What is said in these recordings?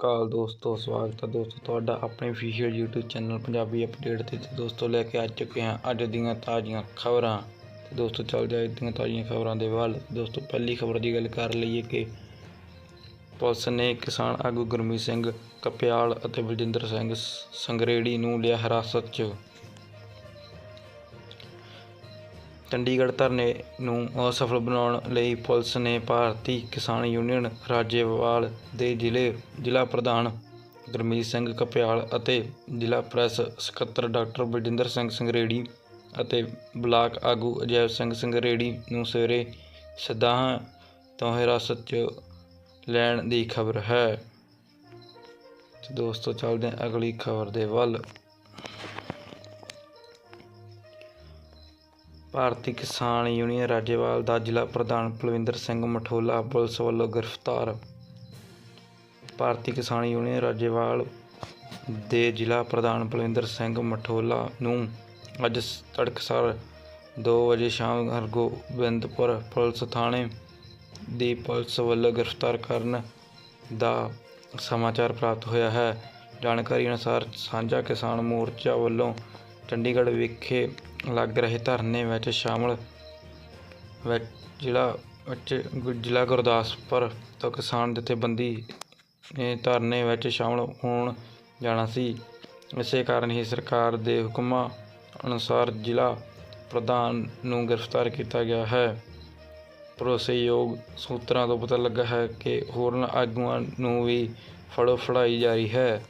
ਅਕਾਲ ਦੋਸਤੋ, ਸਵਾਗਤ ਹੈ ਦੋਸਤੋ ਤੁਹਾਡਾ ਆਪਣੇ official YouTube channel Punjabi update ਤੇ। ਦੋਸਤੋ, ਲੈ ਕੇ ਆ ਚੁੱਕੇ ਹਾਂ ਅੱਜ ਦੀਆਂ ਤਾਜ਼ੀਆਂ ਖਬਰਾਂ। ਤੇ ਦੋਸਤੋ, ਚੱਲ ਜਾਏ ਦੀਆਂ ਤਾਜ਼ੀਆਂ ਖਬਰਾਂ ਦੇ ਵੱਲ। ਦੋਸਤੋ, ਪਹਿਲੀ ਖਬਰ ਦੀ ਗੱਲ ਕਰ ਲਈਏ ਕਿ ਪੁਲਿਸ ਨੇ ਕਿਸਾਨ ਆਗੂ ਗੁਰਮੀਤ ਸਿੰਘ ਕਪਿਆਲ ਅਤੇ ਬਲਜਿੰਦਰ ਸਿੰਘ ਸੰਗਰੇੜੀ ਨੂੰ ਲਿਆ ਹਿਰਾਸਤ 'ਚ। ਚੰਡੀਗੜ੍ਹ ਧਰਨੇ ਨੂੰ ਅਸਫਲ ਬਣਾਉਣ ਲਈ ਪੁਲਿਸ ਨੇ ਭਾਰਤੀ ਕਿਸਾਨ ਯੂਨੀਅਨ ਰਾਜੇਵਾਲ ਦੇ ਜ਼ਿਲ੍ਹੇ ਜ਼ਿਲ੍ਹਾ ਪ੍ਰਧਾਨ ਗੁਰਮੀਤ ਸਿੰਘ ਕਪਿਆਲ ਅਤੇ ਜ਼ਿਲ੍ਹਾ ਪ੍ਰੈਸ ਸਕੱਤਰ ਡਾਕਟਰ ਬਲਜਿੰਦਰ ਸਿੰਘ ਸੰਗਰੇੜੀ ਅਤੇ ਬਲਾਕ ਆਗੂ ਅਜੈਬ ਸਿੰਘ ਸੰਗਰੇੜੀ ਨੂੰ ਸਵੇਰੇ ਸਦਾਹਾਂ ਤੋਂ ਹਿਰਾਸਤ 'ਚ ਲੈਣ ਦੀ ਖਬਰ ਹੈ। ਦੋਸਤੋ, ਚੱਲਦੇ ਹਾਂ ਅਗਲੀ ਖਬਰ ਦੇ ਵੱਲ। ਭਾਰਤੀ ਕਿਸਾਨ ਯੂਨੀਅਨ ਰਾਜੇਵਾਲ ਦਾ ਜ਼ਿਲ੍ਹਾ ਪ੍ਰਧਾਨ ਪਲਵਿੰਦਰ ਸਿੰਘ ਮਠੋਲਾ ਪੁਲਿਸ ਵੱਲੋਂ ਗ੍ਰਿਫਤਾਰ। ਭਾਰਤੀ ਕਿਸਾਨ ਯੂਨੀਅਨ ਰਾਜੇਵਾਲ ਦੇ ਜ਼ਿਲ੍ਹਾ ਪ੍ਰਧਾਨ ਪਲਵਿੰਦਰ ਸਿੰਘ ਮਠੋਲਾ ਨੂੰ ਅੱਜ ਸ- ਤੜਕਸਾਰ 2 ਵਜੇ ਸ਼ਾਮ ਹਰਗੋਬਿੰਦਪੁਰ ਪੁਲਿਸ ਥਾਣੇ ਦੀ ਪੁਲਿਸ ਵੱਲੋਂ ਗ੍ਰਿਫਤਾਰ ਕਰਨ ਦਾ ਸਮਾਚਾਰ ਪ੍ਰਾਪਤ ਹੋਇਆ ਹੈ। ਜਾਣਕਾਰੀ ਅਨੁਸਾਰ ਸਾਂਝਾ ਕਿਸਾਨ ਮੋਰਚਾ ਵੱਲੋਂ ਚੰਡੀਗੜ੍ਹ ਵਿਖੇ ਲੱਗ ਰਹੇ ਧਰਨੇ ਵਿੱਚ ਸ਼ਾਮਲ ਵਿੱਚ ਜ਼ਿਲ੍ਹਾ ਵਿੱਚ ਜ਼ਿਲ੍ਹਾ ਗੁਰਦਾਸਪੁਰ ਤੋਂ ਕਿਸਾਨ ਜਥੇਬੰਦੀ ਨੇ ਧਰਨੇ ਵਿੱਚ ਸ਼ਾਮਲ ਹੋਣ ਜਾਣਾ ਸੀ। ਇਸੇ ਕਾਰਨ ਹੀ ਸਰਕਾਰ ਦੇ ਹੁਕਮਾਂ ਅਨੁਸਾਰ ਜ਼ਿਲ੍ਹਾ ਪ੍ਰਧਾਨ ਨੂੰ ਗ੍ਰਿਫਤਾਰ ਕੀਤਾ ਗਿਆ ਹੈ। ਭਰੋਸੇਯੋਗ ਸੂਤਰਾਂ ਤੋਂ ਪਤਾ ਲੱਗਾ ਹੈ ਕਿ ਹੋਰਨਾਂ ਆਗੂਆਂ ਨੂੰ ਵੀ ਫੜੋ ਫੜਾਈ ਜਾਰੀ ਹੈ।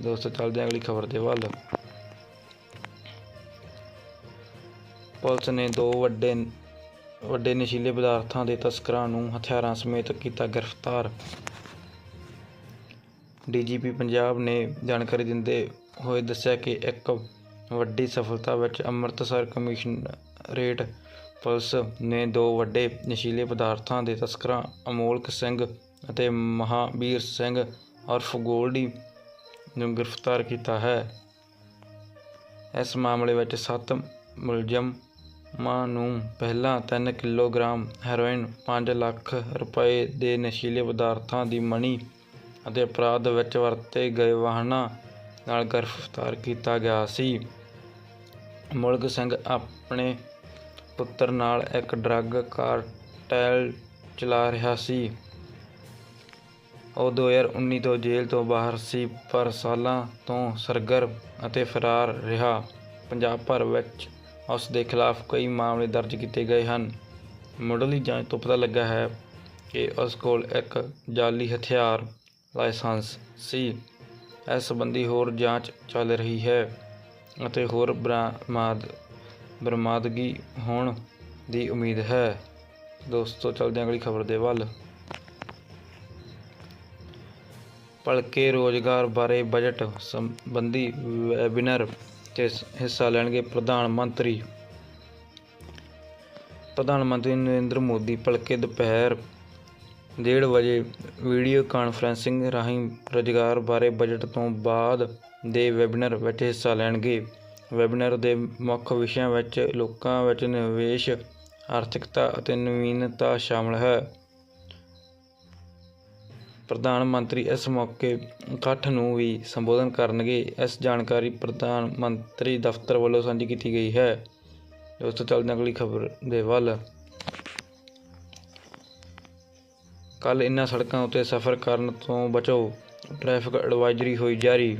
ਦੋਸਤੋ, ਚੱਲਦੇ ਹਾਂ ਅਗਲੀ ਖਬਰ ਦੇ ਵੱਲ। ਪੁਲਿਸ ਨੇ ਦੋ ਵੱਡੇ ਵੱਡੇ ਨਸ਼ੀਲੇ ਪਦਾਰਥਾਂ ਦੇ ਤਸਕਰਾਂ ਨੂੰ ਹਥਿਆਰਾਂ ਸਮੇਤ ਕੀਤਾ ਗ੍ਰਿਫਤਾਰ। ਡੀਜੀਪੀ ਪੰਜਾਬ ਨੇ ਜਾਣਕਾਰੀ ਦਿੰਦੇ ਹੋਏ ਦੱਸਿਆ ਕਿ ਇੱਕ ਵੱਡੀ ਸਫਲਤਾ ਵਿੱਚ ਅੰਮ੍ਰਿਤਸਰ ਕਮਿਸ਼ਨਰੇਟ ਪੁਲਿਸ ਨੇ ਦੋ ਵੱਡੇ ਨਸ਼ੀਲੇ ਪਦਾਰਥਾਂ ਦੇ ਤਸਕਰਾਂ ਅਮੋਲਕ ਸਿੰਘ ਅਤੇ ਮਹਾਬੀਰ ਸਿੰਘ ਉਰਫ ਗੋਲਡੀ ਨੂੰ ਗ੍ਰਿਫਤਾਰ ਕੀਤਾ ਹੈ। ਇਸ ਮਾਮਲੇ ਵਿੱਚ ਸੱਤ ਮੁਲਜ਼ਮ ਨੂੰ ਪਹਿਲਾਂ ਤਿੰਨ ਕਿਲੋਗ੍ਰਾਮ ਹੈਰੋਇਨ ਪੰਜ ਲੱਖ ਰੁਪਏ ਦੇ ਨਸ਼ੀਲੇ ਪਦਾਰਥਾਂ ਦੀ ਮਣੀ ਅਤੇ ਅਪਰਾਧ ਵਿੱਚ ਵਰਤੇ ਗਏ ਵਾਹਨਾਂ ਨਾਲ ਗ੍ਰਿਫਤਾਰ ਕੀਤਾ ਗਿਆ ਸੀ। ਮੁਲਕ ਸਿੰਘ ਆਪਣੇ ਪੁੱਤਰ ਨਾਲ ਇੱਕ ਡਰੱਗ ਕਾਰਟੈਲ ਚਲਾ ਰਿਹਾ ਸੀ। ਉਹ 2019 ਤੋਂ ਜੇਲ੍ਹ ਤੋਂ ਬਾਹਰ ਸੀ, ਪਰ ਸਾਲਾਂ ਤੋਂ ਸਰਗਰਮ ਅਤੇ ਫਰਾਰ ਰਿਹਾ। ਪੰਜਾਬ ਭਰ ਵਿੱਚ ਉਸ ਦੇ ਖਿਲਾਫ ਕਈ ਮਾਮਲੇ ਦਰਜ ਕੀਤੇ ਗਏ ਹਨ। ਮੁੱਢਲੀ ਜਾਂਚ ਤੋਂ ਪਤਾ ਲੱਗਾ ਹੈ ਕਿ ਉਸ ਕੋਲ ਇੱਕ ਜਾਲੀ ਹਥਿਆਰ, ਲਾਇਸੈਂਸ ਸੀ। ਇਸ ਸੰਬੰਧੀ ਹੋਰ ਜਾਂਚ ਚੱਲ ਰਹੀ ਹੈ ਅਤੇ ਹੋਰ ਬਰਾਮਦ, ਬਰਮਾਦਗੀ ਹੋਣ ਦੀ ਉਮੀਦ ਹੈ। ਦੋਸਤੋ ਚੱਲਦੇ ਹਾਂ ਅਗਲੀ ਖਬਰ ਦੇ ਵੱਲ। ਭਲਕੇ ਰੋਜ਼ਗਾਰ ਬਾਰੇ ਬਜਟ ਸੰਬੰਧੀ ਵੈਬਿਨਾਰ 'ਚ ਹਿੱਸਾ ਲੈਣਗੇ ਪ੍ਰਧਾਨ ਮੰਤਰੀ। ਪ੍ਰਧਾਨ ਮੰਤਰੀ ਨਰਿੰਦਰ ਮੋਦੀ ਭਲਕੇ ਦੁਪਹਿਰ ਡੇਢ ਵਜੇ ਵੀਡੀਓ ਕਾਨਫਰੰਸਿੰਗ ਰਾਹੀਂ ਰੁਜ਼ਗਾਰ ਬਾਰੇ ਬਜਟ ਤੋਂ ਬਾਅਦ ਦੇ ਵੈਬਿਨਾਰ ਵਿੱਚ ਹਿੱਸਾ ਲੈਣਗੇ। ਵੈਬਿਨਾਰ ਦੇ ਮੁੱਖ ਵਿਸ਼ਿਆਂ ਵਿੱਚ ਲੋਕਾਂ ਵਿੱਚ ਨਿਵੇਸ਼, ਆਰਥਿਕਤਾ ਅਤੇ ਨਵੀਨਤਾ ਸ਼ਾਮਲ ਹੈ। ਪ੍ਰਧਾਨ ਮੰਤਰੀ ਇਸ ਮੌਕੇ ਇਕੱਠ ਨੂੰ ਵੀ ਸੰਬੋਧਨ ਕਰਨਗੇ। ਇਸ ਜਾਣਕਾਰੀ ਪ੍ਰਧਾਨ ਮੰਤਰੀ ਦਫ਼ਤਰ ਵੱਲੋਂ ਸਾਂਝੀ ਕੀਤੀ ਗਈ ਹੈ। ਉਸ ਤੋਂ ਚੱਲਦੇ ਅਗਲੀ ਖਬਰ ਦੇ ਵੱਲ। ਕੱਲ ਇਨ੍ਹਾਂ ਸੜਕਾਂ ਉੱਤੇ ਸਫ਼ਰ ਕਰਨ ਤੋਂ ਬਚੋ, ਟ੍ਰੈਫਿਕ ਐਡਵਾਈਜ਼ਰੀ ਹੋਈ ਜਾਰੀ।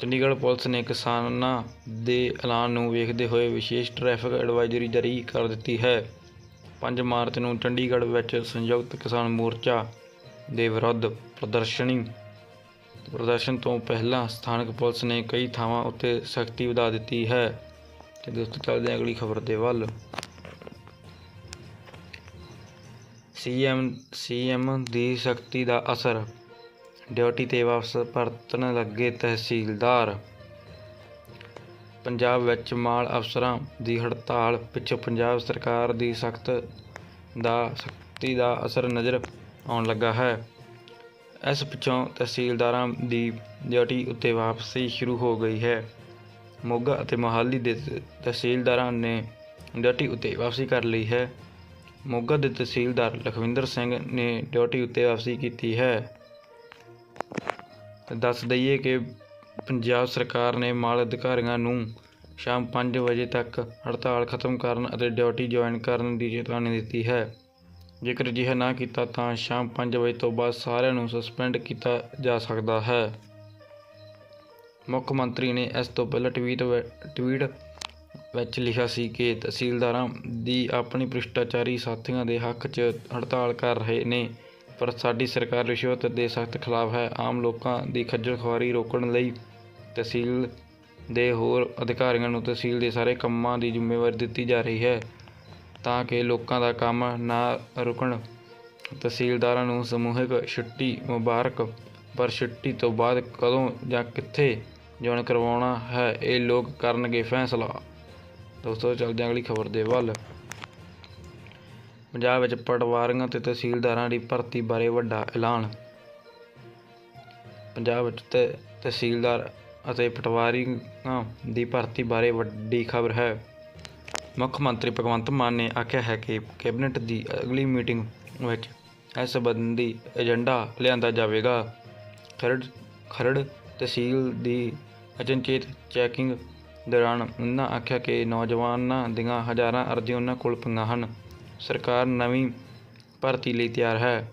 ਚੰਡੀਗੜ੍ਹ ਪੁਲਿਸ ਨੇ ਕਿਸਾਨਾਂ ਦੇ ਐਲਾਨ ਨੂੰ ਵੇਖਦੇ ਹੋਏ ਵਿਸ਼ੇਸ਼ ਟ੍ਰੈਫਿਕ ਐਡਵਾਈਜ਼ਰੀ ਜਾਰੀ ਕਰ ਦਿੱਤੀ ਹੈ। 5 ਮਾਰਚ ਨੂੰ ਚੰਡੀਗੜ੍ਹ ਵਿੱਚ ਸੰਯੁਕਤ ਕਿਸਾਨ ਮੋਰਚਾ ਦੇ ਵਿਰੁੱਧ ਪ੍ਰਦਰਸ਼ਨੀ। ਪ੍ਰਦਰਸ਼ਨ ਤੋਂ ਪਹਿਲਾਂ ਸਥਾਨਕ ਪੁਲਿਸ ਨੇ ਕਈ ਥਾਵਾਂ ਉੱਤੇ ਸਖਤੀ ਵਧਾ ਦਿੱਤੀ ਹੈ। ਤੇ ਦੋਸਤੋ, ਚੱਲਦੇ ਹਾਂ ਅਗਲੀ ਖਬਰ ਦੇ ਵੱਲ। ਸੀਐਮ ਸੀਐਮ ਦੀ ਸਖਤੀ ਦਾ ਅਸਰ। ਡਿਊਟੀ ਤੇ ਵਾਪਸ ਪਰਤਣ ਲੱਗੇ ਤਹਿਸੀਲਦਾਰ ਪੰਜਾਬ ਵਿੱਚ ਮਾਲ ਅਫਸਰਾਂ ਦੀ ਹੜਤਾਲ, ਪਿੱਛੋਂ ਪੰਜਾਬ ਸਰਕਾਰ ਦੀ ਸਖਤ ਦਾ, ਸਖਤੀ ਦਾ ਅਸਰ ਨਜ਼ਰ ਆਉਣ ਲੱਗਾ ਹੈ। ਇਸ ਪਿੱਛੋਂ ਤਹਿਸੀਲਦਾਰਾਂ ਦੀ ਡਿਊਟੀ ਉੱਤੇ ਵਾਪਸੀ ਸ਼ੁਰੂ ਹੋ ਗਈ ਹੈ। ਮੋਗਾ ਅਤੇ ਮੋਹਾਲੀ ਦੇ ਤਹਿਸੀਲਦਾਰਾਂ ਨੇ ਡਿਊਟੀ ਉੱਤੇ ਵਾਪਸੀ ਕਰ ਲਈ ਹੈ। ਮੋਗਾ ਦੇ ਤਹਿਸੀਲਦਾਰ ਲਖਵਿੰਦਰ ਸਿੰਘ ਨੇ ਡਿਊਟੀ ਉੱਤੇ ਵਾਪਸੀ ਕੀਤੀ ਹੈ। ਦੱਸ ਦਈਏ ਕਿ ਪੰਜਾਬ ਸਰਕਾਰ ਨੇ ਮਾਲ ਅਧਿਕਾਰੀਆਂ ਨੂੰ ਸ਼ਾਮ ਪੰਜ ਵਜੇ ਤੱਕ ਹੜਤਾਲ ਖਤਮ ਕਰਨ ਅਤੇ ਡਿਊਟੀ ਜੁਆਇਨ ਕਰਨ ਦੀ ਚੇਤਾਵਨੀ ਦਿੱਤੀ ਹੈ। ਜੇਕਰ ਅਜਿਹਾ ਨਾ ਕੀਤਾ ਤਾਂ ਸ਼ਾਮ ਪੰਜ ਵਜੇ ਤੋਂ ਬਾਅਦ ਸਾਰਿਆਂ ਨੂੰ ਸਸਪੈਂਡ ਕੀਤਾ ਜਾ ਸਕਦਾ ਹੈ। ਮੁੱਖ ਮੰਤਰੀ ਨੇ ਇਸ ਤੋਂ ਪਹਿਲਾਂ ਟਵੀਟ ਵ- ਟਵੀਟ ਵਿੱਚ ਲਿਖਿਆ ਸੀ ਕਿ ਤਹਿਸੀਲਦਾਰਾਂ ਦੀ ਆਪਣੀ ਭ੍ਰਿਸ਼ਟਾਚਾਰੀ ਸਾਥੀਆਂ ਦੇ ਹੱਕ 'ਚ ਹੜਤਾਲ ਕਰ ਰਹੇ ਨੇ, ਪਰ ਸਾਡੀ ਸਰਕਾਰ ਰਿਸ਼ਵਤ ਦੇ ਸਖਤ ਖਿਲਾਫ ਹੈ। ਆਮ ਲੋਕਾਂ ਦੀ ਖੱਜਲ ਖੁਆਰੀ ਰੋਕਣ ਲਈ ਤਹਿਸੀਲ ਦੇ ਹੋਰ ਅਧਿਕਾਰੀਆਂ ਨੂੰ ਤਹਿਸੀਲ ਦੇ ਸਾਰੇ ਕੰਮਾਂ ਦੀ ਜ਼ਿੰਮੇਵਾਰੀ ਦਿੱਤੀ ਜਾ ਰਹੀ ਹੈ ਤਾਂ ਕਿ ਲੋਕਾਂ ਦਾ ਕੰਮ ਨਾ ਰੁਕਣ। ਤਹਿਸੀਲਦਾਰਾਂ ਨੂੰ ਸਮੂਹਿਕ ਛੁੱਟੀ ਮੁਬਾਰਕ, ਪਰ ਛੁੱਟੀ ਤੋਂ ਬਾਅਦ ਕਦੋਂ ਜਾਂ ਕਿੱਥੇ ਜੁਆਇਨ ਕਰਵਾਉਣਾ ਹੈ, ਇਹ ਲੋਕ ਕਰਨਗੇ ਫੈਸਲਾ। ਦੋਸਤੋ, ਚੱਲਦੇ ਹਾਂ ਅਗਲੀ ਖਬਰ ਦੇ ਵੱਲ। ਪੰਜਾਬ ਵਿੱਚ ਪਟਵਾਰੀਆਂ ਤੇ ਤਹਿਸੀਲਦਾਰਾਂ ਦੀ ਭਰਤੀ ਬਾਰੇ ਵੱਡਾ ਐਲਾਨ। ਪੰਜਾਬ ਵਿੱਚ ਤੇ ਤਹਿਸੀਲਦਾਰ ਅਤੇ ਪਟਵਾਰੀਆਂ ਦੀ ਭਰਤੀ ਬਾਰੇ ਵੱਡੀ ਖਬਰ ਹੈ। ਮੁੱਖ ਮੰਤਰੀ ਭਗਵੰਤ ਮਾਨ ਨੇ ਆਖਿਆ ਹੈ ਕਿ ਕੈਬਨਿਟ ਦੀ ਅਗਲੀ ਮੀਟਿੰਗ ਵਿੱਚ ਇਸ ਸੰਬੰਧੀ ਏਜੰਡਾ ਲਿਆਂਦਾ ਜਾਵੇਗਾ। ਖਰੜ ਖਰੜ ਤਹਿਸੀਲ ਦੀ ਅਚਨਚੇਤ ਚੈਕਿੰਗ ਦੌਰਾਨ ਉਹਨਾਂ ਆਖਿਆ ਕਿ ਨੌਜਵਾਨਾਂ ਦੀਆਂ ਹਜ਼ਾਰਾਂ ਅਰਜ਼ੀਆਂ ਉਹਨਾਂ ਕੋਲ ਪਈਆਂ ਹਨ। ਸਰਕਾਰ ਨਵੀਂ ਭਰਤੀ ਲਈ ਤਿਆਰ ਹੈ।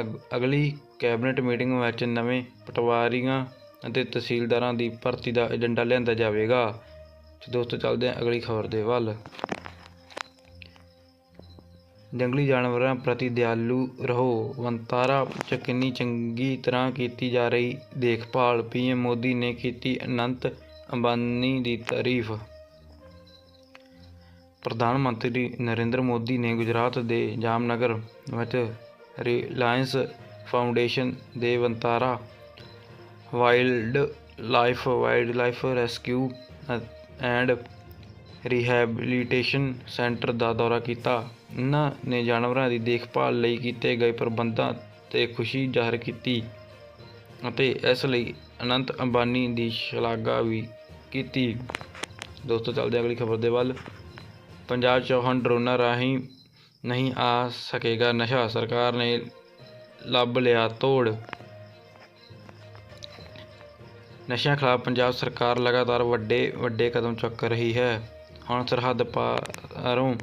ਅਗ- ਅਗਲੀ ਕੈਬਨਿਟ ਮੀਟਿੰਗ ਵਿੱਚ ਨਵੇਂ ਪਟਵਾਰੀਆਂ ਅਤੇ ਤਹਿਸੀਲਦਾਰਾਂ ਦੀ ਭਰਤੀ ਦਾ ਏਜੰਡਾ ਲਿਆਂਦਾ ਜਾਵੇਗਾ। ਤੇ ਦੋਸਤੋ ਚੱਲਦੇ ਹਾਂ ਅਗਲੀ ਖਬਰ ਦੇ ਵੱਲ। ਜੰਗਲੀ ਜਾਨਵਰਾਂ ਪ੍ਰਤੀ ਦਿਆਲੂ ਰਹੋ। ਵੰਤਾਰਾ ਚ ਕਿੰਨੀ ਚੰਗੀ ਤਰ੍ਹਾਂ ਕੀਤੀ ਜਾ ਰਹੀ ਦੇਖਭਾਲ। ਪੀਐਮ ਮੋਦੀ ਨੇ ਕੀਤੀ ਅਨੰਤ ਅੰਬਾਨੀ ਦੀ ਤਾਰੀਫ। ਪ੍ਰਧਾਨ ਮੰਤਰੀ ਨਰਿੰਦਰ ਮੋਦੀ ਨੇ ਗੁਜਰਾਤ ਦੇ ਜਾਮਨਗਰ ਵਿੱਚ ਰਿਲਾਇੰਸ ਫਾਊਂਡੇਸ਼ਨ ਦੇ Vantara wildlife wildlife rescue and rehabilitation centre ਦਾ ਦੌਰਾ ਕੀਤਾ। ਇਹਨਾਂ ਨੇ ਜਾਨਵਰਾਂ ਦੀ ਦੇਖਭਾਲ ਲਈ ਕੀਤੇ ਗਏ ਪ੍ਰਬੰਧਾਂ ਤੇ ਖੁਸ਼ੀ ਜ਼ਾਹਰ ਕੀਤੀ ਅਤੇ ਇਸ ਲਈ ਅਨੰਤ ਅੰਬਾਨੀ ਦੀ ਸ਼ਲਾਘਾ ਵੀ ਕੀਤੀ। ਦੋਸਤੋ, ਚੱਲਦੇ ਅਗਲੀ ਖਬਰ ਦੇ ਵੱਲ। ਪੰਜਾਬ 'ਚ ਹੁਣ ਡਰੋਨਾਂ ਰਾਹੀਂ ਨਹੀਂ ਆ ਸਕੇਗਾ ਨਸ਼ਾ। ਸਰਕਾਰ ਨੇ ਲੱਭ ਲਿਆ ਤੋੜ। ਨਸ਼ਿਆਂ ਖਿਲਾਫ ਪੰਜਾਬ ਸਰਕਾਰ ਲਗਾਤਾਰ ਵੱਡੇ ਵੱਡੇ ਕਦਮ ਚੁੱਕ ਰਹੀ ਹੈ। ਹੁਣ ਸਰਹੱਦ ਪਾਰੋਂ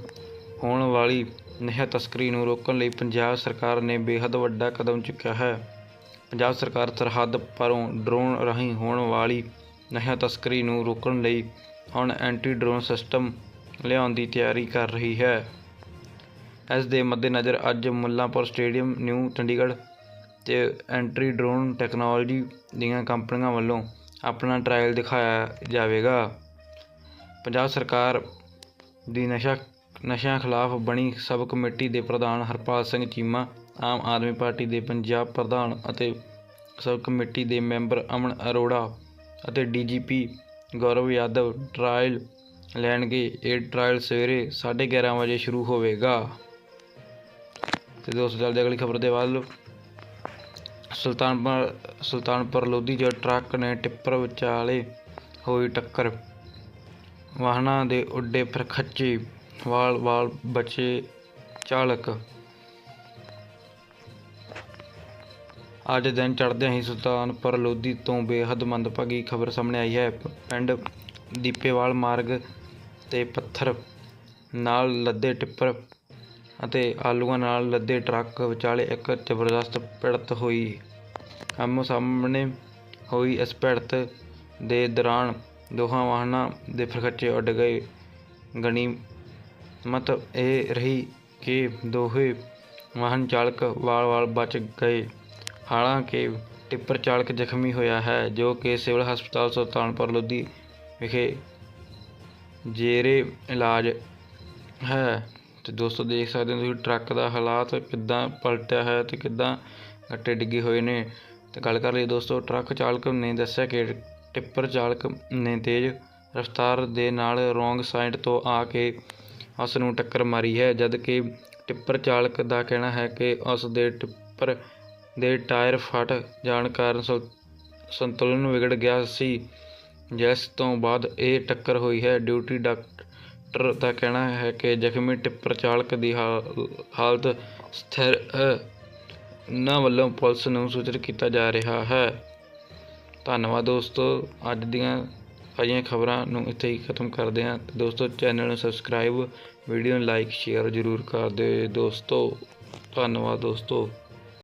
ਹੋਣ ਵਾਲੀ ਨਸ਼ਾ ਤਸਕਰੀ ਨੂੰ ਰੋਕਣ ਲਈ ਪੰਜਾਬ ਸਰਕਾਰ ਨੇ ਬੇਹੱਦ ਵੱਡਾ ਕਦਮ ਚੁੱਕਿਆ ਹੈ। ਪੰਜਾਬ ਸਰਕਾਰ ਸਰਹੱਦ ਪਾਰੋਂ ਡਰੋਨ ਰਾਹੀਂ ਹੋਣ ਵਾਲੀ ਨਸ਼ਾ ਤਸਕਰੀ ਨੂੰ ਰੋਕਣ ਲਈ ਹੁਣ ਐਂਟੀ ਡਰੋਨ ਸਿਸਟਮ ਲਿਆਉਣ ਦੀ ਤਿਆਰੀ ਕਰ ਰਹੀ ਹੈ। ਇਸ ਦੇ ਮੱਦੇਨਜ਼ਰ ਅੱਜ ਮੁੱਲਾਂਪੁਰ ਸਟੇਡੀਅਮ, ਨਿਊ ਚੰਡੀਗੜ੍ਹ ਅਤੇ ਐਂਟਰੀ ਡਰੋਨ ਟੈਕਨੋਲਜੀ ਦੀਆਂ ਕੰਪਨੀਆਂ ਵੱਲੋਂ ਆਪਣਾ ਟਰਾਇਲ ਦਿਖਾਇਆ ਜਾਵੇਗਾ। ਪੰਜਾਬ ਸਰਕਾਰ ਦੀ ਨਸ਼ਾ, ਨਸ਼ਿਆਂ ਖਿਲਾਫ ਬਣੀ ਸਬ ਕਮੇਟੀ ਦੇ ਪ੍ਰਧਾਨ ਹਰਪਾਲ ਸਿੰਘ ਚੀਮਾ, ਆਮ ਆਦਮੀ ਪਾਰਟੀ ਦੇ ਪੰਜਾਬ ਪ੍ਰਧਾਨ ਅਤੇ ਸਬ ਕਮੇਟੀ ਦੇ ਮੈਂਬਰ ਅਮਨ ਅਰੋੜਾ ਅਤੇ ਡੀਜੀਪੀ ਗੌਰਵ ਯਾਦਵ ਟਰਾਇਲ ਲੈਣਗੇ। ਇਹ ਟਰਾਇਲ ਸਵੇਰੇ 11:30 ਵਜੇ ਸ਼ੁਰੂ ਹੋਵੇਗਾ। ਤੇ ਦੋਸਤੋ ਜਲਦੀ ਅਗਲੀ ਖਬਰ ਦੇ ਵੱਲ। ਸੁਲਤਾਨਪੁਰ ਸੁਲਤਾਨਪੁਰ ਲੋਧੀ 'ਚ ਟਰੱਕ ਨੇ ਟਿੱਪਰ ਵਿਚਾਲੇ ਹੋਈ ਟੱਕਰ। ਵਾਹਨਾਂ ਦੇ ਉੱਡੇ ਪਰਖੱਚੇ ਵਾਲ ਵਾਲ ਬਚੇ ਚਾਲਕ। ਅੱਜ ਦਿਨ ਚੜ੍ਹਦਿਆਂ ਹੀ ਸੁਲਤਾਨਪੁਰ ਲੋਧੀ ਤੋਂ ਬੇਹੱਦ ਮੰਦਭਾਗੀ ਖਬਰ ਸਾਹਮਣੇ ਆਈ ਹੈ। ਪਿੰਡ ਦੀਪੇਵਾਲ ਮਾਰਗ ਤੇ ਪੱਥਰ ਨਾਲ ਲੱਦੇ ਟਿੱਪਰ ਅਤੇ ਆਲੂਆਂ ਨਾਲ ਲੱਦੇ ਟਰੱਕ ਵਿਚਾਲੇ ਇੱਕ ਜ਼ਬਰਦਸਤ ਭਿੜਤ ਹੋਈ। ਆਮੋ ਸਾਹਮਣੇ ਹੋਈ ਇਸ ਭਿੜਤ ਦੇ ਦੌਰਾਨ ਦੋਹਾਂ ਵਾਹਨਾਂ ਦੇ ਫਰਖੱਚੇ ਉੱਡ ਗਏ। ਗਨੀਮਤ ਇਹ ਰਹੀ ਕਿ ਦੋਹੇ ਵਾਹਨ ਚਾਲਕ ਵਾਲ-ਵਾਲ ਬਚ ਗਏ। ਹਾਲਾਂਕਿ ਟਿੱਪਰ ਚਾਲਕ ਜ਼ਖਮੀ ਹੋਇਆ ਹੈ, ਜੋ ਕਿ ਸਿਵਲ ਹਸਪਤਾਲ ਸੁਲਤਾਨਪੁਰ, ਲੋਧੀ ਵਿਖੇ ਜੇਰੇ ਇਲਾਜ ਹੈ। ਤੇ ਦੋਸਤੋ ਦੇਖ ਸਕਦੇ ਹੋ ਤੁਸੀਂ ਟਰੱਕ ਦਾ ਹਾਲਾਤ ਕਿੱਦਾਂ ਪਲਟਿਆ ਹੈ ਤੇ ਕਿੱਦਾਂ ਗੱਟੇ ਡਿੱਗੇ ਹੋਏ ਨੇ। ਤੇ ਗੱਲ ਕਰ ਲਈ ਦੋਸਤੋ ਟਰੱਕ ਚਾਲਕ ਨੇ ਦੱਸਿਆ ਕਿ ਟਿੱਪਰ ਚਾਲਕ ਨੇ ਤੇਜ਼ ਰਫ਼ਤਾਰ ਦੇ ਨਾਲ ਰੋਂਗ ਸਾਈਡ ਤੋਂ ਆ ਕੇ ਉਸ ਨੂੰ ਟੱਕਰ ਮਾਰੀ ਹੈ ਜਦ ਕਿ ਟਿੱਪਰ ਚਾਲਕ ਦਾ ਕਹਿਣਾ ਹੈ ਕਿ ਉਸ ਦੇ ਟਿੱਪਰ ਦੇ ਟਾਇਰ ਫਟ ਜਾਣ ਕਾਰਨ ਸੰਤ- ਸੰਤੁਲਨ ਵਿਗੜ ਗਿਆ ਸੀ। ਜਿਸ ਤੋਂ ਬਾਅਦ ਇਹ ਟੱਕਰ ਹੋਈ ਹੈ, ਡਿਊਟੀ ਡਾਕ ਇੰਸਪੈਕਟਰ ਦਾ ਕਹਿਣਾ ਹੈ ਕਿ ਜ਼ਖਮੀ ਟਿੱਪਰ ਚਾਲਕ ਦੀ ਹਾਲ- ਹਾਲਤ ਸਥਿਰ ਹੈ ਉਹਨਾਂ ਵੱਲੋਂ ਪੁਲਿਸ ਨੂੰ ਸੂਚਿਤ ਕੀਤਾ ਜਾ ਰਿਹਾ ਹੈ। ਧੰਨਵਾਦ ਦੋਸਤੋ, ਅੱਜ ਦੀਆਂ ਆਈਆਂ ਖਬਰਾਂ ਨੂੰ ਇੱਥੇ ਹੀ ਖਤਮ ਕਰਦੇ ਹਾਂ। ਤੇ ਦੋਸਤੋ, ਚੈਨਲ ਨੂੰ ਸਬਸਕ੍ਰਾਈਬ, ਵੀਡੀਓ ਨੂੰ ਲਾਈਕ, ਸ਼ੇਅਰ ਜ਼ਰੂਰ ਕਰ ਦਿਓ ਦੋਸਤੋ। ਧੰਨਵਾਦ ਦੋਸਤੋ।